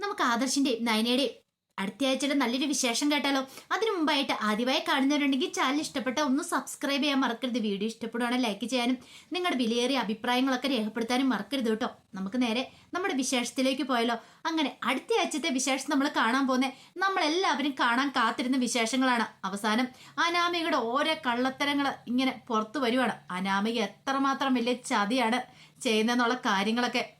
നമുക്ക് ആദർശിന്റെയും നയനയുടെയും അടുത്ത ആഴ്ചയുടെ നല്ലൊരു വിശേഷം കേട്ടാലോ? അതിനു മുമ്പായിട്ട് ആദ്യമായി കാണുന്നവരുണ്ടെങ്കിൽ ചാനൽ ഇഷ്ടപ്പെട്ട ഒന്ന് സബ്സ്ക്രൈബ് ചെയ്യാൻ മറക്കരുത്. വീഡിയോ ഇഷ്ടപ്പെടുവാണെങ്കിൽ ലൈക്ക് ചെയ്യാനും നിങ്ങളുടെ വിലയേറിയ അഭിപ്രായങ്ങളൊക്കെ രേഖപ്പെടുത്താനും മറക്കരുത് കേട്ടോ. നമുക്ക് നേരെ നമ്മുടെ വിശേഷത്തിലേക്ക് പോയാലോ? അങ്ങനെ അടുത്ത ആഴ്ചത്തെ വിശേഷം നമ്മൾ കാണാൻ പോകുന്നത് നമ്മളെല്ലാവരും കാണാൻ കാത്തിരുന്ന വിശേഷങ്ങളാണ്. അവസാനം അനാമികയുടെ ഓരോ കള്ളത്തരങ്ങൾ ഇങ്ങനെ പുറത്തു വരുവാണ്. അനാമിക എത്രമാത്രം വലിയ ചതിയാണ് ചെയ്യുന്നതെന്നുള്ള കാര്യങ്ങളൊക്കെ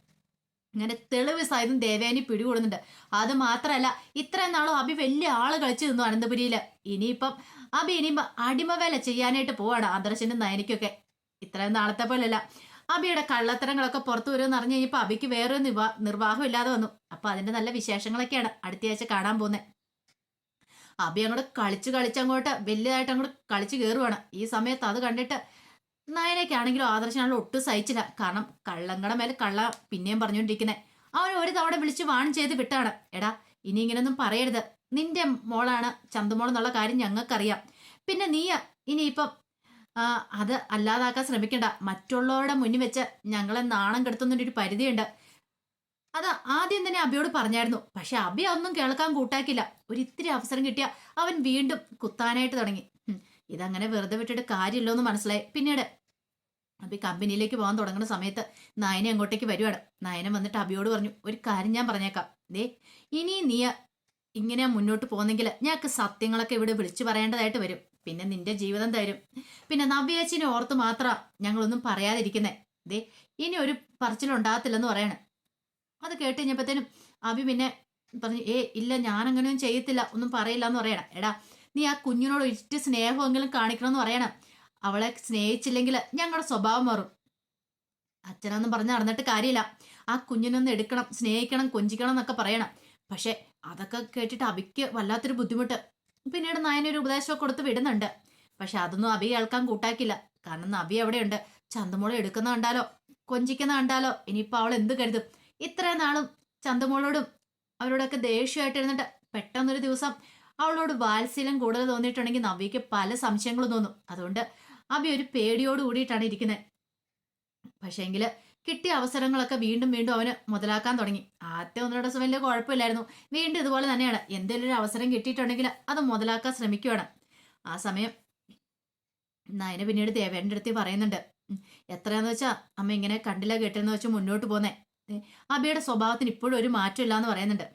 ഇങ്ങനെ തെളിവ് സഹിതം ദേവേനി പിടികൂടുന്നുണ്ട്. അത് മാത്രമല്ല ഇത്രയും നാളും അഭി വലിയ ആൾ കളിച്ചു നിന്നു അനന്തപുരിയിൽ ഇനിയിപ്പം അഭി ഇനിയിപ്പം അടിമവേല ചെയ്യാനായിട്ട് പോവാണ് ആദർശനും നയനിക്കൊക്കെ. ഇത്രയും നാളത്തെ പോലെയല്ല. അബിയുടെ കള്ളത്തരങ്ങളൊക്കെ പുറത്തു വരുമെന്ന് അറിഞ്ഞു കഴിഞ്ഞപ്പോൾ അബിക്ക് വേറൊരു നിവാ നിർവാഹം ഇല്ലാതെ വന്നു. അപ്പൊ അതിന്റെ നല്ല വിശേഷങ്ങളൊക്കെയാണ് അടുത്ത ആഴ്ച കാണാൻ പോകുന്നത് അബി അങ്ങോട്ട് കളിച്ച് കളിച്ചങ്ങോട്ട് വലിയതായിട്ട് അങ്ങോട്ട് കളിച്ച് കയറുവാണ് ഈ സമയത്ത് അത് കണ്ടിട്ട് നയനയ്ക്കാണെങ്കിലും ആദർശനാണെങ്കിലും ഒട്ടും സഹിച്ചില്ല. കാരണം കള്ളങ്ങളുടെ മേലെ കള്ള പിന്നെയും പറഞ്ഞുകൊണ്ടിരിക്കുന്നത് അവൻ ഒരു തവണ വിളിച്ച് വാൺ ചെയ്ത് വിട്ടാണ്. എടാ ഇനി ഇങ്ങനൊന്നും പറയരുത്. നിന്റെ മോളാണ് ചന്തുമോൾ എന്നുള്ള കാര്യം ഞങ്ങൾക്കറിയാം. പിന്നെ നീ ഇനിയിപ്പം അത് അല്ലാതാക്കാൻ ശ്രമിക്കണ്ട. മറ്റുള്ളവരുടെ മുന്നിൽ വെച്ച് ഞങ്ങളെ നാണം കെടുത്തുന്നതിന്റെ ഒരു പരിധിയുണ്ട്. അത് ആദ്യം തന്നെ അബിയോട് പറഞ്ഞായിരുന്നു. പക്ഷെ അബി ഒന്നും കേൾക്കാൻ കൂട്ടാക്കില്ല ഒരു ഇത്തിരി അവസരം കിട്ടിയ അവൻ വീണ്ടും കുത്താനായിട്ട് തുടങ്ങി. ഇതങ്ങനെ വെറുതെ വിട്ടിട്ട് കാര്യമില്ലോ എന്ന് മനസ്സിലായി. പിന്നീട് അബി കമ്പനിയിലേക്ക് പോകാൻ തുടങ്ങുന്ന സമയത്ത് നയന അങ്ങോട്ടേക്ക് വരുവാണ്. നയന വന്നിട്ട് അബിയോട് പറഞ്ഞു ഒരു കാര്യം ഞാൻ പറഞ്ഞേക്കാം. ദേ ഇനി നീ ഇങ്ങനെ മുന്നോട്ട് പോകുന്നെങ്കിൽ ഞങ്ങൾക്ക് സത്യങ്ങളൊക്കെ ഇവിടെ വിളിച്ചു പറയേണ്ടതായിട്ട് വരും. പിന്നെ നിന്റെ ജീവിതം തരും. പിന്നെ നവ്യാച്ചിനെ ഓർത്ത് മാത്രം ഞങ്ങളൊന്നും പറയാതിരിക്കുന്നേ. ദേ ഇനി ഒരു പറച്ചിലുണ്ടാകത്തില്ലെന്ന് പറയണേ. അത് കേട്ട് കഴിഞ്ഞപ്പോഴത്തേനും അബി പിന്നെ പറഞ്ഞു ഏ ഇല്ല ഞാൻ അങ്ങനെയൊന്നും ചെയ്യത്തില്ല. ഒന്നും പറയില്ല എന്ന് പറയണം. എടാ നീ ആ കുഞ്ഞിനോട് ഇറ്റ് സ്നേഹമെങ്കിലും കാണിക്കണമെന്ന് പറയണം. അവളെ സ്നേഹിച്ചില്ലെങ്കിൽ ഞങ്ങളുടെ സ്വഭാവം മാറും. അച്ഛനൊന്നും പറഞ്ഞ് നടന്നിട്ട് കാര്യമില്ല. ആ കുഞ്ഞിനൊന്ന് എടുക്കണം സ്നേഹിക്കണം കൊഞ്ചിക്കണം എന്നൊക്കെ പറയണം. പക്ഷെ അതൊക്കെ കേട്ടിട്ട് അബിക്ക് വല്ലാത്തൊരു ബുദ്ധിമുട്ട്. പിന്നീട് നയനൊരു ഉപദേശമൊക്കെ കൊടുത്ത് വിടുന്നുണ്ട്. പക്ഷെ അതൊന്നും അബി കേൾക്കാൻ കൂട്ടാക്കില്ല. കാരണം നബി എവിടെയുണ്ട് ചന്തമോളെ എടുക്കുന്ന കണ്ടാലോ? കൊഞ്ചിക്കുന്ന കണ്ടാലോ? ഇനിയിപ്പോൾ അവൾ എന്ത് കരുതും? ഇത്രയും നാളും ചന്തമോളോടും അവരോടൊക്കെ ദേഷ്യമായിട്ട് ഇരുന്നിട്ട് പെട്ടെന്നൊരു ദിവസം അവളോട് വാത്സല്യം കൂടുതൽ തോന്നിയിട്ടുണ്ടെങ്കിൽ നവ്യയ്ക്ക് പല സംശയങ്ങളും തോന്നും. അതുകൊണ്ട് അബി ഒരു പേടിയോട് കൂടിയിട്ടാണ് ഇരിക്കുന്നത്. പക്ഷേങ്കിൽ കിട്ടിയ അവസരങ്ങളൊക്കെ വീണ്ടും വീണ്ടും അവന് മുതലാക്കാൻ തുടങ്ങി. ആദ്യത്തെ ഒന്ന് ദിവസം വലിയ കുഴപ്പമില്ലായിരുന്നു. വീണ്ടും ഇതുപോലെ തന്നെയാണ്. എന്തെങ്കിലും ഒരു അവസരം കിട്ടിയിട്ടുണ്ടെങ്കിൽ അത് മുതലാക്കാൻ ശ്രമിക്കുകയാണ് ആ സമയം നയന പിന്നീട് ദേവേന്റെ അടുത്ത് പറയുന്നുണ്ട്. എത്രയാന്ന് വെച്ചാ അമ്മ ഇങ്ങനെ കണ്ടില്ല കേട്ടെന്ന് വെച്ച് മുന്നോട്ട് പോന്നേ. അബിയുടെ സ്വഭാവത്തിന് ഇപ്പോഴും ഒരു മാറ്റമില്ല എന്ന് പറയുന്നുണ്ട്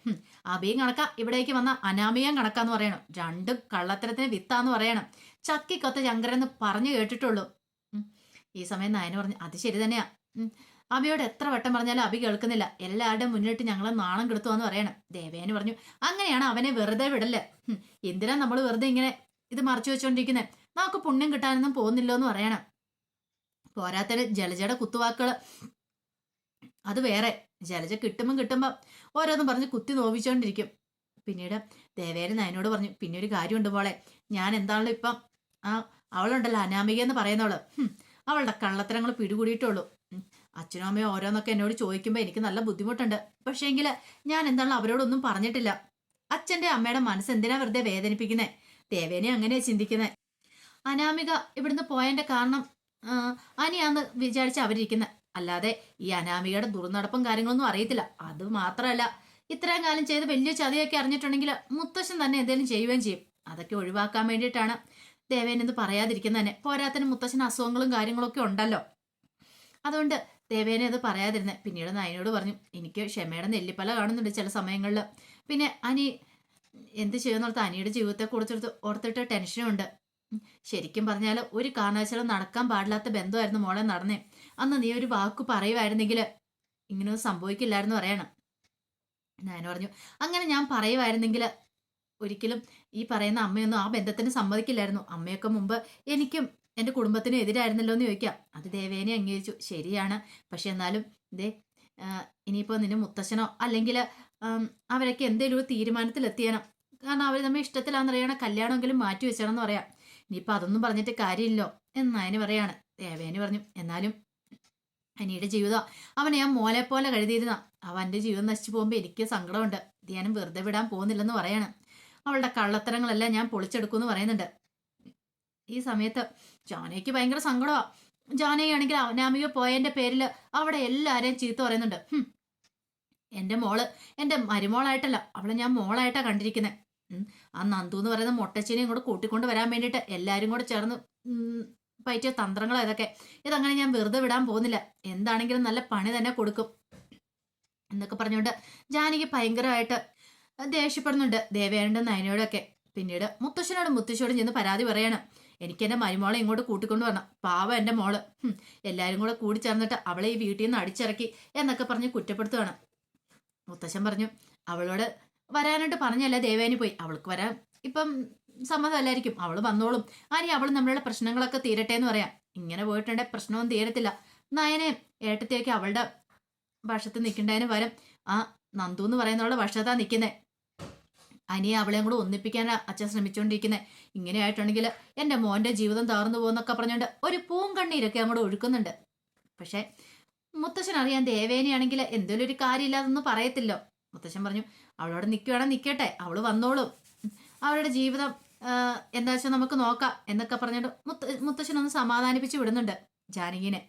അബിയും കണക്ക. ഇവിടേക്ക് വന്ന അനാമിയും കണക്കാന്ന് പറയണം. രണ്ടും കള്ളത്തരത്തിന് വിത്താന്ന് പറയണം. ചക്കിക്കൊത്ത ചങ്കരെന്ന് പറഞ്ഞു കേട്ടിട്ടുള്ളൂ. ഈ സമയം നയന പറഞ്ഞു അത് ശരി തന്നെയാ. അബിയോട് എത്ര വട്ടം പറഞ്ഞാലും അബി കേൾക്കുന്നില്ല. എല്ലാവരുടെയും മുന്നിട്ട് ഞങ്ങളെ നാണം കെടുത്തുവെന്ന് പറയണം. ദേവേന് പറഞ്ഞു അങ്ങനെയാണ് അവനെ വെറുതെ വിടല്ലേ എന്തിനാ നമ്മൾ വെറുതെ ഇങ്ങനെ ഇത് മറച്ചു വെച്ചോണ്ടിരിക്കുന്നത് നമുക്ക് പുണ്യം കിട്ടാനൊന്നും പോകുന്നില്ലോ എന്ന് പറയണം. പോരാത്തത് ജലജയുടെ കുത്തുവാക്കുകൾ അത് വേറെ. ജലജ കിട്ടുമ്പം കിട്ടുമ്പം ഓരോന്നും പറഞ്ഞ് കുത്തി നോവിച്ചോണ്ടിരിക്കും. പിന്നീട് ദേവേരൻ അതിനോട് പറഞ്ഞു പിന്നെ ഒരു കാര്യമുണ്ട് മോളെ. ഞാൻ എന്താണല്ലോ ഇപ്പം ആ അവളുണ്ടല്ലോ അനാമിക എന്ന് പറയുന്നവൾ. അവളുടെ കള്ളത്തരങ്ങൾ പിടികൂടിയിട്ടുള്ളൂ അച്ഛനും അമ്മയും ഓരോന്നൊക്കെ എന്നോട് ചോദിക്കുമ്പോൾ എനിക്ക് നല്ല ബുദ്ധിമുട്ടുണ്ട്. പക്ഷേങ്കിൽ ഞാൻ എന്താണല്ലോ അവരോടൊന്നും പറഞ്ഞിട്ടില്ല. അച്ഛന്റെ അമ്മയുടെ മനസ്സ് എന്തിനാ വെറുതെ വേദനിപ്പിക്കുന്നേ? ദേവേനെ അങ്ങനെ ചിന്തിക്കുന്നത് അനാമിക ഇവിടുന്ന് പോയതിന്റെ കാരണം അനിയാന്ന് വിചാരിച്ച് അവരിയ്ക്കുന്നത് അല്ലാതെ ഈ അനാമികയുടെ ദുർനടപ്പും കാര്യങ്ങളൊന്നും അറിയത്തില്ല. അത് മാത്രമല്ല ഇത്രയും കാലം ചെയ്ത് വലിയ ചതിയൊക്കെ അറിഞ്ഞിട്ടുണ്ടെങ്കിൽ മുത്തശ്ശൻ തന്നെ എന്തെങ്കിലും ചെയ്യുകയും ചെയ്യും. അതൊക്കെ ഒഴിവാക്കാൻ വേണ്ടിയിട്ടാണ് ദേവേൻ എന്ന് പറയാതിരിക്കുന്നത് തന്നെ. പോരാത്തിന് മുത്തശ്ശന് അസുഖങ്ങളും കാര്യങ്ങളൊക്കെ ഉണ്ടല്ലോ. അതുകൊണ്ട് ദേവേനെ അത് പറയാതിരുന്നത് പിന്നീട് നയനോട് പറഞ്ഞു എനിക്ക് ക്ഷമയുടെ നെല്ലിപ്പല കാണുന്നുണ്ട് ചില സമയങ്ങളിൽ. പിന്നെ അനി എന്ത് ചെയ്യുന്നോർത്ത് അനിയുടെ ജീവിതത്തെ കുറിച്ചെടുത്ത് ഓർത്തിട്ട് ടെൻഷനുണ്ട് ശരിക്കും പറഞ്ഞാൽ ഒരു കാരണവശാലും നടക്കാൻ പാടില്ലാത്ത ബന്ധമായിരുന്നു മോളെ നടന്നേ. അന്ന് നീ ഒരു വാക്ക് പറയുമായിരുന്നെങ്കിൽ ഇങ്ങനെയൊന്നും സംഭവിക്കില്ലായിരുന്നു പറയണം. ഞാൻ പറഞ്ഞു അങ്ങനെ ഞാൻ പറയുമായിരുന്നെങ്കിൽ ഒരിക്കലും ഈ പറയുന്ന അമ്മയൊന്നും ആ ബന്ധത്തിന് സമ്മതിക്കില്ലായിരുന്നു. അമ്മയൊക്കെ മുമ്പ് എനിക്കും എന്റെ കുടുംബത്തിനും എതിരായിരുന്നല്ലോ എന്ന് ചോദിക്കാം. അത് ദേവേനെ അംഗീകരിച്ചു. ശരിയാണ്. പക്ഷെ എന്നാലും ഇതേ ഇനിയിപ്പോൾ നിന്റെ മുത്തശ്ശനോ അല്ലെങ്കിൽ അവരൊക്കെ എന്തെങ്കിലും ഒരു തീരുമാനത്തിലെത്തിയണം കാരണം അവർ നമ്മൾ ഇഷ്ടത്തിലാണെന്നറിയണം കല്യാണമെങ്കിലും മാറ്റി വെച്ചണം എന്ന് പറയാം. ഇനിയിപ്പോൾ അതൊന്നും പറഞ്ഞിട്ട് കാര്യമില്ലോ എന്ന് നയന് പറയാണ്. ദേവേന് പറഞ്ഞു എന്നാലും അനിയുടെ ജീവിതം. അവനെ ഞാൻ മോലെ പോലെ കഴുതിയിരുന്ന അവന്റെ ജീവിതം നശിച്ചു പോകുമ്പോൾ എനിക്ക് സങ്കടമുണ്ട്. ധ്യാനം വെറുതെ വിടാൻ പോകുന്നില്ലെന്ന് പറയാണ്. അവളുടെ കള്ളത്തരങ്ങളെല്ലാം ഞാൻ പൊളിച്ചെടുക്കുമെന്ന് പറയുന്നുണ്ട്. ഈ സമയത്ത് ജാനയ്ക്ക് ഭയങ്കര സങ്കടമാ ജാനയാണെങ്കിൽ അവനാമിക പോയതിന്റെ പേരിൽ അവിടെ എല്ലാരെയും ചീത്ത പറയുന്നുണ്ട്. എന്റെ മോൾ എന്റെ മരുമോളായിട്ടല്ല. അവളെ ഞാൻ മോളായിട്ടാണ് കണ്ടിരിക്കുന്നത് ആ നന്ദു എന്ന് പറയുന്ന മൊട്ടച്ചിനെയും കൂടെ കൂട്ടിക്കൊണ്ട് വരാൻ വേണ്ടിയിട്ട് എല്ലാവരും കൂടെ ചേർന്ന് പറ്റിയ തന്ത്രങ്ങളോ ഇതൊക്കെ. ഇതങ്ങനെ ഞാൻ വെറുതെ വിടാൻ പോകുന്നില്ല. എന്താണെങ്കിലും നല്ല പണി തന്നെ കൊടുക്കും. എന്നൊക്കെ പറഞ്ഞുകൊണ്ട് ജാനകി ഭയങ്കരമായിട്ട് ദേഷ്യപ്പെടുന്നുണ്ട്. ദേവേനോടും നയനയോടൊക്കെ. പിന്നീട് മുത്തശ്ശനോടും മുത്തശ്ശിയോടും ചെന്ന് പരാതി പറയണം. എനിക്ക് എന്റെ മരുമോളെ ഇങ്ങോട്ട് കൂട്ടിക്കൊണ്ട് വരണം. പാവം എന്റെ മോൾ. എല്ലാവരും കൂടെ കൂടി ചേർന്നിട്ട് അവളെ ഈ വീട്ടിൽ നിന്ന് അടിച്ചിറക്കി എന്നൊക്കെ പറഞ്ഞ് കുറ്റപ്പെടുത്തുകയാണ് മുത്തശ്ശൻ പറഞ്ഞു അവളോട് വരാനായിട്ട് പറഞ്ഞല്ല ദേവേനി പോയി. അവൾക്ക് വരാൻ ഇപ്പം സമ്മതമല്ലായിരിക്കും. അവൾ വന്നോളും. ആനി അവൾ നമ്മളുടെ പ്രശ്നങ്ങളൊക്കെ തീരട്ടെ എന്ന് പറയാം. ഇങ്ങനെ പോയിട്ടുണ്ടെ പ്രശ്നവും തീരത്തില്ല. നയനെ ഏട്ടത്തേക്ക് അവളുടെ ഭക്ഷത്ത് നിൽക്കേണ്ടതിന് പകരം ആ നന്ദു എന്ന് പറയുന്നവളുടെ ഭക്ഷത്താ നിൽക്കുന്നത് അനിയെ അവളെയും കൂടെ ഒന്നിപ്പിക്കാനാ അച്ഛൻ ശ്രമിച്ചുകൊണ്ടിരിക്കുന്നത് ഇങ്ങനെ ആയിട്ടുണ്ടെങ്കിൽ എന്റെ മോന്റെ ജീവിതം തകർന്നു പോകുന്നൊക്കെ പറഞ്ഞുകൊണ്ട് ഒരു പൂങ്കണ്ണീരൊക്കെ അങ്ങോട്ട് ഒഴുക്കുന്നുണ്ട്. പക്ഷേ മുത്തശ്ശൻ അറിയാൻ ദേവേനയാണെങ്കിൽ എന്തെങ്കിലും ഒരു കാര്യമില്ലാതൊന്നും പറയത്തില്ലോ. മുത്തശ്ശൻ പറഞ്ഞു അവളോട് നിൽക്കുവാണെങ്കിൽ നിൽക്കട്ടെ. അവൾ വന്നോളും. അവളുടെ ജീവിതം എന്താ വെച്ചാൽ നമുക്ക് നോക്കാം എന്നൊക്കെ പറഞ്ഞിട്ട് മുത്ത മുത്തശ്ശനൊന്ന് സമാധാനിപ്പിച്ച് വിടുന്നുണ്ട് ജാനകിനെ.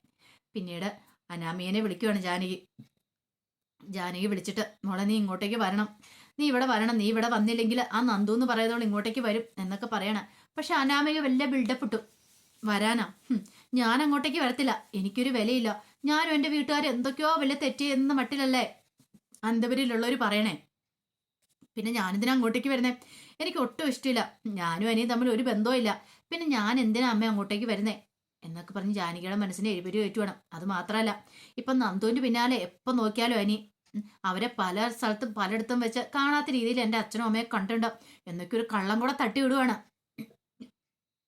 പിന്നീട് അനാമിയനെ വിളിക്കുവാണ് ജാനകി. ജാനകി വിളിച്ചിട്ട് മോളെ നീ ഇങ്ങോട്ടേക്ക് വരണം. നീ ഇവിടെ വരണം. നീ ഇവിടെ വന്നില്ലെങ്കിൽ ആ നന്ദു എന്ന് പറയുന്നതുകൊണ്ട് ഇങ്ങോട്ടേക്ക് വരും എന്നൊക്കെ പറയണം. പക്ഷെ അനാമിക വലിയ ബിൽഡപ്പ് ഇട്ടു. വരാനാ? ഞാൻ അങ്ങോട്ടേക്ക് വരത്തില്ല. എനിക്കൊരു വിലയില്ല. ഞാനും എന്റെ വീട്ടുകാർ എന്തൊക്കെയോ വലിയ തെറ്റിയെന്ന് മട്ടിലല്ലേ അന്തപുരിയിലുള്ളവർ പറയണേ. പിന്നെ ഞാനെന്തിനാ അങ്ങോട്ടേക്ക് വരുന്നേ? എനിക്ക് ഒട്ടും ഇഷ്ടമില്ല ഞാനും അനിയും തമ്മിൽ ഒരു ബന്ധവുമില്ല. പിന്നെ ഞാൻ എന്തിനാ അമ്മ അങ്ങോട്ടേക്ക് വരുന്നേ? എന്നൊക്കെ പറഞ്ഞ് ജാനകിയുടെ മനസ്സിനെ എരിപരി ഏറ്റുവേണം അത് മാത്രമല്ല ഇപ്പം നന്ദുവിന്റെ പിന്നാലെ എപ്പം നോക്കിയാലും അനി അവരെ പല സ്ഥലത്തും പലയിടത്തും വെച്ച് കാണാത്ത രീതിയിൽ എന്റെ അച്ഛനും അമ്മയെ കണ്ടിട്ടുണ്ട്. എന്നൊക്കെ ഒരു കള്ളം കൂടെ തട്ടി വിടുവാണ്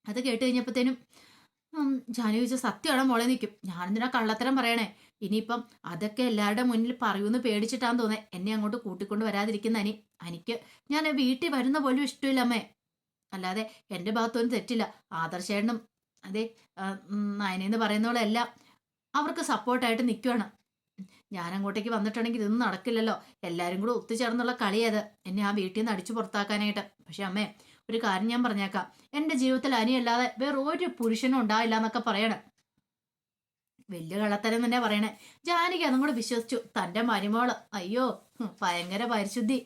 അത് കേട്ട് കഴിഞ്ഞപ്പോഴത്തേനും ഉം, ജാനകി ചോദിച്ച സത്യമാണ് മോളെ? നിൽക്കും ഞാനെന്തിനാ കള്ളത്തരം പറയണേ? ഇനിയിപ്പം അതൊക്കെ എല്ലാവരുടെ മുന്നിൽ പറയൂന്ന് പേടിച്ചിട്ടാന്ന് തോന്നേ. എന്നെ അങ്ങോട്ട് കൂട്ടിക്കൊണ്ട് വരാതിരിക്കുന്ന അനി അനിക്ക് ഞാൻ വീട്ടിൽ വരുന്ന പോലും ഇഷ്ടമില്ല അമ്മേ. അല്ലാതെ എന്റെ ഭാഗത്തൊന്നും തെറ്റില്ല. ആദർശേണും അതെ നയനെന്ന് പറയുന്നവളെല്ലാം അവർക്ക് സപ്പോർട്ടായിട്ട് നിൽക്കുവാണ് ഞാൻ അങ്ങോട്ടേക്ക് വന്നിട്ടുണ്ടെങ്കിൽ ഇതൊന്നും നടക്കില്ലല്ലോ. എല്ലാവരും കൂടെ ഒത്തുചേർന്നുള്ള കളിയത് എന്നെ ആ വീട്ടിൽ നിന്ന് അടിച്ചു പുറത്താക്കാനായിട്ട്. പക്ഷെ അമ്മേ ഒരു കാര്യം ഞാൻ പറഞ്ഞേക്കാം. എന്റെ ജീവിതത്തിൽ അനിയല്ലാതെ വേറെ ഒരു പുരുഷനും ഉണ്ടാവില്ല എന്നൊക്കെ പറയണം. വലിയ കള്ളത്തരം തന്നെ പറയണേ. ജാനകി അതും കൂടെ വിശ്വസിച്ചു. തന്റെ മരുമോൾ അയ്യോ ഭയങ്കര പരിശുദ്ധി.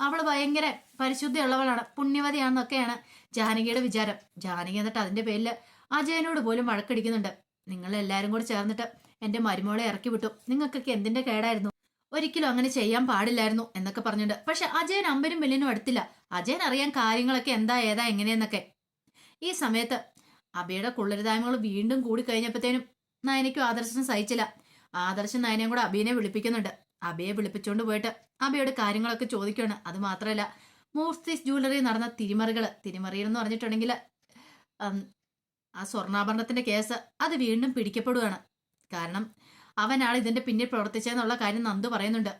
അവൾ ഭയങ്കര പരിശുദ്ധി ഉള്ളവളാണ് പുണ്യവതിയാണെന്നൊക്കെയാണ് ജാനകിയുടെ വിചാരം. ജാനകി എന്നിട്ട് അതിന്റെ പേരിൽ അജയനോട് പോലും വഴക്കടിക്കുന്നുണ്ട്. നിങ്ങൾ എല്ലാവരും കൂടെ ചേർന്നിട്ട് എന്റെ മരുമോളെ ഇറക്കി വിട്ടു. നിങ്ങൾക്കൊക്കെ എന്തിന്റെ കേടായിരുന്നു? ഒരിക്കലും അങ്ങനെ ചെയ്യാൻ പാടില്ലായിരുന്നു എന്നൊക്കെ പറഞ്ഞിട്ടുണ്ട് പക്ഷെ അജയൻ അമ്പനും വെല്ലിനും അടുത്തില്ല. അജയൻ അറിയാൻ കാര്യങ്ങളൊക്കെ എന്താ ഏതാ എങ്ങനെയെന്നൊക്കെ. ഈ സമയത്ത് അബയുടെ കുള്ളരുതായ്മകൾ വീണ്ടും കൂടി കഴിഞ്ഞപ്പോഴത്തേനും നയനയ്ക്കും ആദർശനും സഹിച്ചില്ല. ആദർശൻ നയനയും കൂടെ അബിയെ വിളിപ്പിക്കുന്നുണ്ട്. അബയെ വിളിപ്പിച്ചുകൊണ്ട് പോയിട്ട് അബിയോട് കാര്യങ്ങളൊക്കെ ചോദിക്കുകയാണ് അത് മാത്രമല്ല മൂർത്തിസ് ജ്വല്ലറി നടന്ന തിരിമറികൾ തിരിമറികൾ എന്ന് പറഞ്ഞിട്ടുണ്ടെങ്കിൽ ആ സ്വർണാഭരണത്തിന്റെ കേസ് അത് വീണ്ടും പിടിക്കപ്പെടുകയാണ് കാരണം അവനാണ് ഇതിന്റെ പിന്നിൽ പ്രവർത്തിച്ചതെന്നുള്ള കാര്യം നന്ദു പറയുന്നുണ്ട്.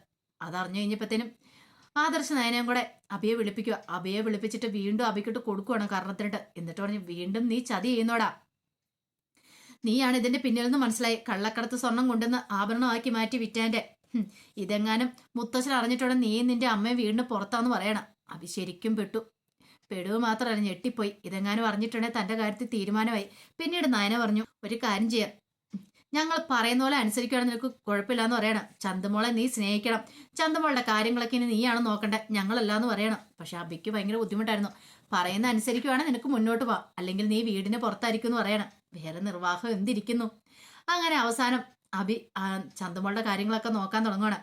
അതറിഞ്ഞു കഴിഞ്ഞപ്പോഴത്തേനും ആദർശ നയനയും കൂടെ അബിയെ വിളിപ്പിക്കുക. അബിയെ വിളിപ്പിച്ചിട്ട് വീണ്ടും അബിക്കിട്ട് കൊടുക്കുകയാണ് കാരണത്തിനിട്ട്. എന്നിട്ട് പറഞ്ഞു വീണ്ടും നീ ചതി ചെയ്യുന്നോടാ. നീയാണ് ഇതിന്റെ പിന്നിൽ നിന്ന് മനസ്സിലായി. കള്ളക്കടത്ത് സ്വർണം കൊണ്ടുവന്ന് ആഭരണമാക്കി മാറ്റി വിറ്റാന്റെ. ഇതെങ്ങാനും മുത്തശ്ശൻ അറിഞ്ഞിട്ടോടെ നീ നിന്റെ അമ്മയെ വീണ്ടും പുറത്താന്ന് പറയണം. അബി ശരിക്കും പെട്ടു. പെടുവ് മാത്രമല്ല ഞെട്ടിപ്പോയി. ഇതെങ്ങാനും അറിഞ്ഞിട്ടുണ്ടെങ്കിൽ തന്റെ കാര്യത്തിൽ തീരുമാനമായി. പിന്നീട് നയന പറഞ്ഞു ഒരു കാര്യം ചെയ്യാം. ഞങ്ങൾ പറയുന്ന പോലെ അനുസരിക്കുകയാണെങ്കിൽ നിനക്ക് കുഴപ്പമില്ല എന്ന് പറയണം. ചന്തമോളെ നീ സ്നേഹിക്കണം. ചന്തമോളുടെ കാര്യങ്ങളൊക്കെ ഇനി നീയാണ് നോക്കണ്ടേ. ഞങ്ങളല്ലാന്ന് പറയണം. പക്ഷെ അബിക്ക് ഭയങ്കര ബുദ്ധിമുട്ടായിരുന്നു. പറയുന്ന അനുസരിക്കുവാണെങ്കിൽ നിനക്ക് മുന്നോട്ട് പോവാം. അല്ലെങ്കിൽ നീ വീടിന് പുറത്തായിരിക്കും എന്ന് പറയണം. വേറെ നിർവാഹം എന്തിരിക്കുന്നു? അങ്ങനെ അവസാനം അബി ചന്തമോളുടെ കാര്യങ്ങളൊക്കെ നോക്കാൻ തുടങ്ങുകയാണ്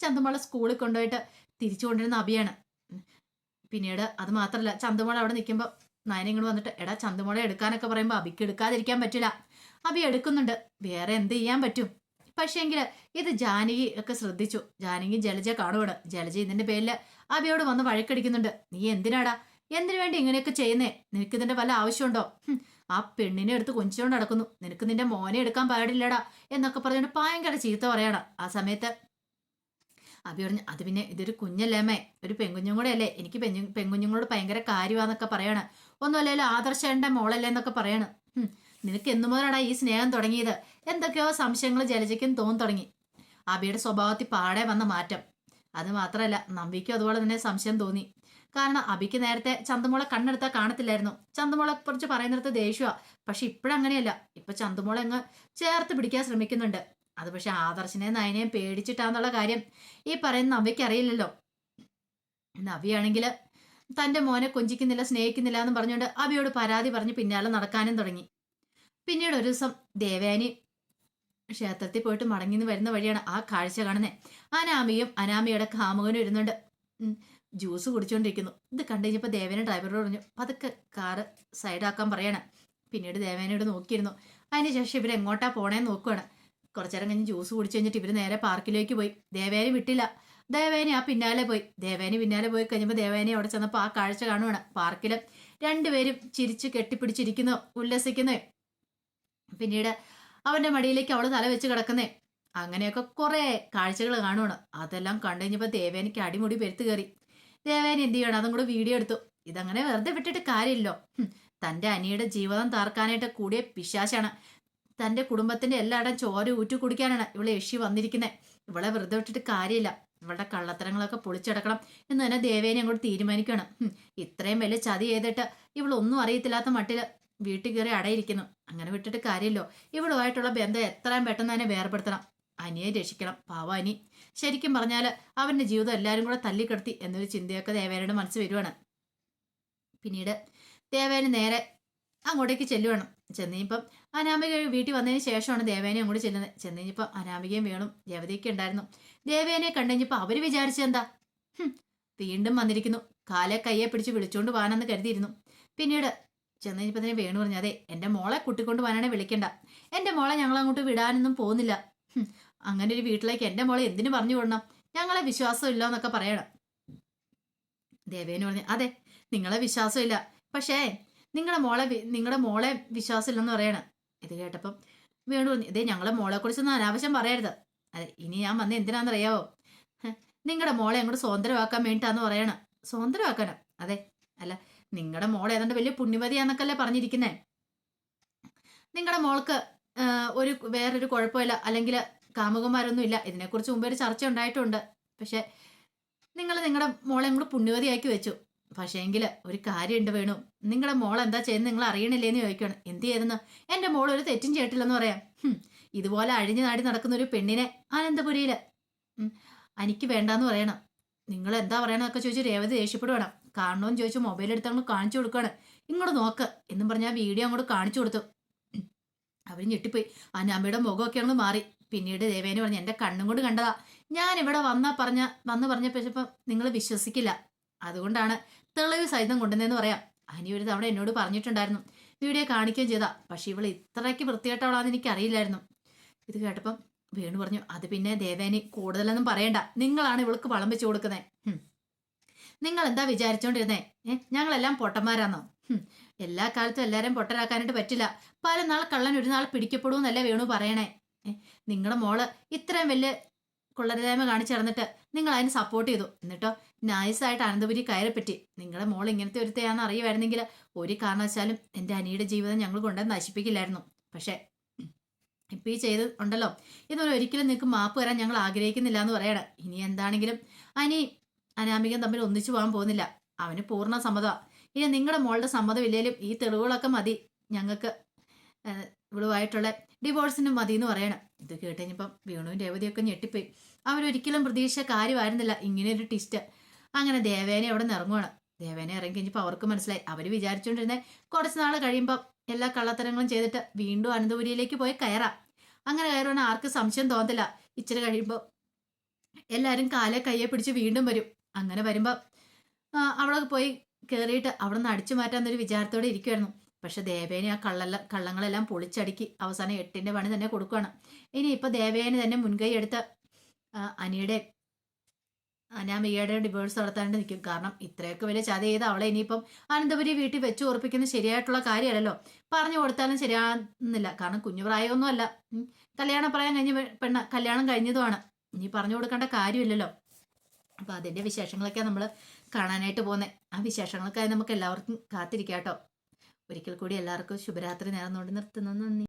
ചന്തമോളെ സ്കൂളിൽ കൊണ്ടുപോയിട്ട് തിരിച്ചു കൊണ്ടിരുന്ന അബിയാണ്. പിന്നീട് അത് മാത്രമല്ല ചന്തമോൾ അവിടെ നിൽക്കുമ്പോൾ നയനിങ്ങൾ വന്നിട്ട് എടാ ചന്തമോളെ എടുക്കാനൊക്കെ പറയുമ്പോൾ അബിക്ക് എടുക്കാതിരിക്കാൻ പറ്റില്ല. അബി എടുക്കുന്നുണ്ട്. വേറെ എന്ത് ചെയ്യാൻ പറ്റും? പക്ഷേങ്കിൽ ഇത് ജാനകി ഒക്കെ ശ്രദ്ധിച്ചു. ജാനകി ജലജ കാണുവാണ്. ജലജ ഇതിന്റെ പേരിൽ അബിയോട് വന്ന് വഴക്കടിക്കുന്നുണ്ട്. നീ എന്തിനാടാ? എന്തിനു വേണ്ടി ഇങ്ങനെയൊക്കെ ചെയ്യുന്നേ? നിനക്ക് ഇതിന്റെ വല്ല ആവശ്യമുണ്ടോ? ആ പെണ്ണിനെ എടുത്ത് കൊഞ്ചുകൊണ്ട് നടക്കുന്നു. നിനക്ക് നിന്റെ മോനെ എടുക്കാൻ പാടില്ലടാ എന്നൊക്കെ പറഞ്ഞുകൊണ്ട് ഭയങ്കര ചീത്ത പറയണം. ആ സമയത്ത് അബി പറഞ്ഞു അത് പിന്നെ ഇതൊരു കുഞ്ഞല്ലേ അമ്മേ? ഒരു പെൺകുഞ്ഞും കൂടെ അല്ലേ? എനിക്ക് പെഞ്ഞു പെൺകുഞ്ഞുങ്ങളോട് ഭയങ്കര കാര്യമാന്നൊക്കെ പറയാണ്. ഒന്നുമല്ലല്ലോ ആദർശേണ്ട മോളല്ലേ എന്നൊക്കെ പറയാണ്. നിനക്ക് എന്നു മുതലാടാ ഈ സ്നേഹം തുടങ്ങിയത്? എന്തൊക്കെയോ സംശയങ്ങൾ ജലജയ്ക്കും തോന്നു തുടങ്ങി. അബിയുടെ സ്വഭാവത്തിൽ പാടെ വന്ന മാറ്റം. അത് മാത്രമല്ല നമ്പിക്കും അതുപോലെ തന്നെ സംശയം തോന്നി. കാരണം അബിക്ക് നേരത്തെ ചന്തമോളെ കണ്ണെടുത്താൽ കാണത്തില്ലായിരുന്നു. ചന്തമോളെ കുറിച്ച് പറയുന്നിടത്ത് ദേഷ്യമാ പക്ഷെ ഇപ്പോഴങ്ങനെയല്ല. ഇപ്പൊ ചന്തമോളെ അങ്ങ് ചേർത്ത് പിടിക്കാൻ ശ്രമിക്കുന്നുണ്ട്. അത് പക്ഷെ ആദർശനെ നയനെയും പേടിച്ചിട്ടാന്നുള്ള കാര്യം ഈ പറയുന്ന നവ്യക്ക് അറിയില്ലല്ലോ. നവ്യാണെങ്കിൽ തന്റെ മോനെ കൊഞ്ചിക്കുന്നില്ല സ്നേഹിക്കുന്നില്ല എന്ന് പറഞ്ഞുകൊണ്ട് അബിയോട് പരാതി പറഞ്ഞ് പിന്നാലെ നടക്കാനും തുടങ്ങി. പിന്നീട് ഒരു ദിവസം ദേവയാനി ക്ഷേത്രത്തിൽ പോയിട്ട് മടങ്ങി വരുന്ന വഴിയാണ് ആ കാഴ്ച കാണുന്നത് അനാമിയും അനാമിയുടെ കാമുകനും ഇരുന്നുണ്ട് ജ്യൂസ് കുടിച്ചുകൊണ്ടിരിക്കുന്നു ഇത് കണ്ടു കഴിഞ്ഞപ്പോൾ ദേവേനെ ഡ്രൈവറോട് പറഞ്ഞു പതുക്കെ കാറ് സൈഡാക്കാൻ പറയാണ്. പിന്നീട് ദേവേനയോട് നോക്കിയിരുന്നു. അതിനുശേഷം ഇവർ എങ്ങോട്ടാ പോണേന്ന് നോക്കുവാണ്. കുറച്ചേരം കഴിഞ്ഞ് ജ്യൂസ് കുടിച്ചു കഴിഞ്ഞിട്ട് ഇവർ നേരെ പാർക്കിലേക്ക് പോയി. ദേവേനെ വിട്ടില്ല. ദേവേനെ ആ പിന്നാലെ പോയി. ദേവേനെ പിന്നാലെ പോയി കഴിഞ്ഞപ്പോൾ ദേവേനെ അവിടെ ചെന്നപ്പോൾ ആ കാഴ്ച കാണുവാണ്. പാർക്കിൽ രണ്ടുപേരും ചിരിച്ച് കെട്ടിപ്പിടിച്ചിരിക്കുന്നു ഉല്ലസിക്കുന്നു. പിന്നീട് അവന്റെ മടിയിലേക്ക് അവൾ തല വെച്ച് കിടക്കുന്നേ. അങ്ങനെയൊക്കെ കുറേ കാഴ്ചകൾ കാണുവാണ്. അതെല്ലാം കണ്ടു കഴിഞ്ഞപ്പോൾ ദേവേനിക്ക് അടിമുടി പെരുത്ത് കയറി. ദേവേനി എന്ത് ചെയ്യണം? അതും കൂടെ വീഡിയോ എടുത്തു. ഇതങ്ങനെ വെറുതെ വിട്ടിട്ട് കാര്യമില്ലോ തന്റെ അനിയുടെ ജീവിതം താർക്കാനായിട്ട് കൂടിയ പിശാശാണ്. തന്റെ കുടുംബത്തിന്റെ എല്ലായിടം ചോര ഊറ്റി കുടിക്കാനാണ് ഇവളെ യക്ഷി വന്നിരിക്കുന്നത് ഇവളെ വെറുതെ വിട്ടിട്ട് കാര്യമില്ല. ഇവളുടെ കള്ളത്തരങ്ങളൊക്കെ പൊളിച്ചെടുക്കണം എന്ന് തന്നെ ദേവേനെ അങ്ങോട്ട് തീരുമാനിക്കണം ഇത്രയും വലിയ ചതി ചെയ്തിട്ട് ഇവളൊന്നും അറിയത്തില്ലാത്ത മട്ടിൽ വീട്ടിൽ കയറി അടയിരിക്കുന്നു. അങ്ങനെ വിട്ടിട്ട് കാര്യമല്ലോ. ഇവളുമായിട്ടുള്ള ബന്ധം എത്രയും പെട്ടെന്ന് തന്നെ വേർപെടുത്തണം. അനിയെ രക്ഷിക്കണം. പാവ അനി. ശരിക്കും പറഞ്ഞാൽ അവന്റെ ജീവിതം എല്ലാവരും കൂടെ തല്ലിക്കെടുത്തി എന്നൊരു ചിന്തയൊക്കെ ദേവേനയുടെ മനസ്സ് വരുവാണ്. പിന്നീട് ദേവേന നേരെ അങ്ങോട്ടേക്ക് ചെല്ലുവാണ്. ചെന്നപ്പം അനാമിക വീട്ടിൽ വന്നതിന് ശേഷമാണ് ദേവേനെ അങ്ങോട്ട് ചെല്ലുന്നത് കഴിഞ്ഞപ്പോൾ അനാമികയും വേണം ദേവതയൊക്കെ ഉണ്ടായിരുന്നു. ദേവേനെ കണ്ടുകഴിഞ്ഞപ്പോൾ അവർ വിചാരിച്ചെന്താ വീണ്ടും വന്നിരിക്കുന്നു. കാലെ കയ്യെ പിടിച്ച് വിളിച്ചുകൊണ്ട് പോകാനെന്ന് കരുതിയിരുന്നു. പിന്നീട് ചെന്ന് കഴിഞ്ഞപ്പോൾ തന്നെ വേണു പറഞ്ഞു അതെ എന്റെ മോളെ കുട്ടിക്കൊണ്ട് പോകാനാണ് വിളിക്കണ്ട. എന്റെ മോളെ ഞങ്ങൾ അങ്ങോട്ട് വിടാനൊന്നും പോകുന്നില്ല. അങ്ങനെ ഒരു വീട്ടിലേക്ക് എന്റെ മോളെ എന്തിനു പറഞ്ഞു വിടണം? ഞങ്ങളെ വിശ്വാസം ഇല്ല എന്നൊക്കെ പറയണം. ദേവേനു പറഞ്ഞു അതെ നിങ്ങളെ വിശ്വാസമില്ല പക്ഷേ നിങ്ങളുടെ മോളെ നിങ്ങളുടെ മോളെ വിശ്വാസമില്ലെന്ന് പറയണം. ഇത് കേട്ടപ്പം വേണു പറഞ്ഞു ഇതേ ഞങ്ങളെ മോളെ കുറിച്ചൊന്നും അനാവശ്യം പറയരുത്. അതെ ഇനി ഞാൻ വന്ന് എന്തിനാണെന്നറിയാവോ? നിങ്ങളുടെ മോളെ അങ്ങോട്ട് സ്വതന്ത്രമാക്കാൻ വേണ്ടിയിട്ടാന്ന് പറയണം. സ്വതന്ത്രമാക്കണം അതെ അല്ല നിങ്ങളുടെ മോൾ ഏതാണ്ട് വലിയ പുണ്യവതിയാന്നൊക്കെ അല്ലേ പറഞ്ഞിരിക്കുന്നേ. നിങ്ങളുടെ മോൾക്ക് ഒരു വേറൊരു കുഴപ്പമില്ല അല്ലെങ്കിൽ കാമുകന്മാരൊന്നും ഇല്ല ഇതിനെക്കുറിച്ച് മുമ്പ് ഒരു ചർച്ച ഉണ്ടായിട്ടുണ്ട്. പക്ഷെ നിങ്ങൾ നിങ്ങളുടെ മോളെ കൂടെ പുണ്യവതിയാക്കി വെച്ചു. പക്ഷേങ്കിൽ ഒരു കാര്യമുണ്ട് വേണു. നിങ്ങളുടെ മോൾ എന്താ ചെയ്യുന്നത് നിങ്ങൾ അറിയണില്ലേന്ന് ചോദിക്കണം എന്ത് ചെയ്തെന്ന്? എന്റെ മോൾ ഒരു തെറ്റും ചെയ്തിട്ടില്ലെന്ന് പറയാം. ഇതുപോലെ അഴിഞ്ഞു നാടി നടക്കുന്ന ഒരു പെണ്ണിനെ ആനന്ദപുരിയിൽ എനിക്ക് വേണ്ടാന്ന് പറയണം. നിങ്ങൾ എന്താ പറയണമെന്നൊക്കെ ചോദിച്ചു രേവതി ദേഷ്യപ്പെടുവാണ്. കാണണമെന്ന് ചോദിച്ചു മൊബൈൽ എടുത്ത് അങ്ങോട്ട് കാണിച്ചു കൊടുക്കുകയാണ് ഇങ്ങോട്ട് നോക്ക് എന്നും പറഞ്ഞാൽ വീഡിയോ അങ്ങോട്ട് കാണിച്ചു കൊടുത്തു. അവർ ഞെട്ടിപ്പോയി. ആ അമ്മയുടെ മുഖമൊക്കെ അങ്ങ് മാറി. പിന്നീട് ദേവേനെ പറഞ്ഞു എന്റെ കണ്ണും കൊണ്ട് കണ്ടതാ. ഞാൻ ഇവിടെ വന്നാ പറഞ്ഞ വന്ന് പറഞ്ഞപ്പോൾ നിങ്ങൾ വിശ്വസിക്കില്ല. അതുകൊണ്ടാണ് തെളിവ് സഹിതം കൊണ്ടുവന്നതെന്ന് പറയാം. അനി ഒരു തവണ എന്നോട് പറഞ്ഞിട്ടുണ്ടായിരുന്നു. വീഡിയോ കാണിക്കുകയും ചെയ്താ. പക്ഷെ ഇവൾ ഇത്രയ്ക്ക് വൃത്തികെട്ടവളാന്ന് എനിക്ക് അറിയില്ലായിരുന്നു ഇത് കേട്ടപ്പം വേണു പറഞ്ഞു അത് പിന്നെ ദേവേനി കൂടുതലൊന്നും പറയണ്ട. നിങ്ങളാണ് ഇവൾക്ക് വളം വെച്ച് കൊടുക്കുന്നത് നിങ്ങൾ എന്താ വിചാരിച്ചോണ്ടിരുന്നേ? ഏ ഞങ്ങളെല്ലാം പൊട്ടന്മാരാന്നോ? എല്ലാ കാലത്തും എല്ലാരും പൊട്ടരാക്കാനായിട്ട് പറ്റില്ല. പല നാൾ കള്ളൻ ഒരു നാൾ പിടിക്കപ്പെടുമെന്നല്ലേ വേണു പറയണേ? നിങ്ങളുടെ മോൾ ഇത്രയും വലിയ കൊള്ളരുതായ്മ കാണിച്ചു നടന്നിട്ട് നിങ്ങൾ അതിന് സപ്പോർട്ട് ചെയ്തു. എന്നിട്ടോ നൈസായിട്ട് അനന്തപുരി കയറിപ്പറ്റി നിങ്ങളുടെ മോൾ ഇങ്ങനത്തെ ഒരുത്തയാന്ന് അറിയുമായിരുന്നെങ്കിൽ ഒരു കാരണവശാലും എന്റെ അനിയുടെ ജീവിതം ഞങ്ങൾ കൊണ്ടുവന്ന് നശിപ്പിക്കില്ലായിരുന്നു. പക്ഷേ ഇപ്പം ഈ ചെയ്ത് ഉണ്ടല്ലോ. ഇതൊരു ഒരിക്കലും നിങ്ങൾക്ക് മാപ്പ് തരാൻ ഞങ്ങൾ ആഗ്രഹിക്കുന്നില്ല എന്ന് പറയണം. ഇനി എന്താണെങ്കിലും അനി അനാമികം തമ്മിൽ ഒന്നിച്ചു പോകാൻ പോകുന്നില്ല. അവന് പൂർണ സമ്മതമാണ് ഇനി നിങ്ങളുടെ മോളുടെ സമ്മതം ഇല്ലേലും ഈ തെളിവുകളൊക്കെ മതി. ഞങ്ങൾക്ക് ഇവളുമായിട്ടുള്ള ഡിവോഴ്സിനും മതി എന്ന് പറയണം. ഇത് കേട്ടുകഴിഞ്ഞപ്പം വേണുവും രേവതിയൊക്കെ ഞെട്ടിപ്പോയി. അവരൊരിക്കലും പ്രതീക്ഷ കാര്യമായിരുന്നില്ല. ഇങ്ങനെ ഒരു ട്വിസ്റ്റ് അങ്ങനെ ദേവേനെ അവിടെ നിന്ന് ഇറങ്ങുവാണ് ദേവേനെ ഇറങ്ങി കഴിഞ്ഞപ്പോൾ അവർക്ക് മനസ്സിലായി. അവർ വിചാരിച്ചുകൊണ്ടിരുന്നേ കുറച്ച് നാൾ കഴിയുമ്പോൾ എല്ലാ കള്ളത്തരങ്ങളും ചെയ്തിട്ട് വീണ്ടും അനന്തപുരിയിലേക്ക് പോയി കയറാം. അങ്ങനെ കയറുവാൻ ആർക്കും സംശയം തോന്നത്തില്ല. ഇച്ചിരി കഴിയുമ്പോൾ എല്ലാവരും കാലെ കയ്യെ പിടിച്ച് വീണ്ടും വരും. അങ്ങനെ വരുമ്പോൾ അവിടെ പോയി കയറിയിട്ട് അവിടെ നിന്ന് അടിച്ചു മാറ്റാമെന്നൊരു വിചാരത്തോടെ ഇരിക്കുമായിരുന്നു പക്ഷെ ദേവേനെ ആ കള്ളല്ല കള്ളങ്ങളെല്ലാം പൊളിച്ചടുക്കി അവസാനം എട്ടിന്റെ പണി തന്നെ കൊടുക്കുകയാണ് ഇനി ഇപ്പൊ ദേവേനെ തന്നെ മുൻകൈ എടുത്ത് അനിയുടെ അനാമികയുടെ ഡിവോഴ്സ് നടത്താണ്ട് നിൽക്കും കാരണം ഇത്രയൊക്കെ വലിയ ചതി ചെയ്ത് അവളെ ഇനിയിപ്പം അനന്തപുരി വീട്ടിൽ വെച്ച് ഉറപ്പിക്കുന്നത് ശരിയായിട്ടുള്ള കാര്യമല്ലല്ലോ. പറഞ്ഞു കൊടുത്താലും ശരിയാകുന്നില്ല കാരണം കുഞ്ഞു പ്രായമൊന്നും അല്ല ഉം. കല്യാണം പറയാൻ കഴിഞ്ഞ പെണ്ണ കല്യാണം കഴിഞ്ഞതുമാണ്. ഇനി പറഞ്ഞു കൊടുക്കേണ്ട കാര്യമില്ലല്ലോ. അപ്പൊ അതിന്റെ വിശേഷങ്ങളൊക്കെ നമ്മൾ കാണാനായിട്ട് പോകുന്നത് ആ വിശേഷങ്ങൾക്കായി നമുക്ക് എല്ലാവർക്കും കാത്തിരിക്കാം കേട്ടോ. ഒരിക്കൽ കൂടി എല്ലാവർക്കും ശുഭരാത്രി നേർന്നുകൊണ്ട് നിർത്തുന്നു. നന്ദി.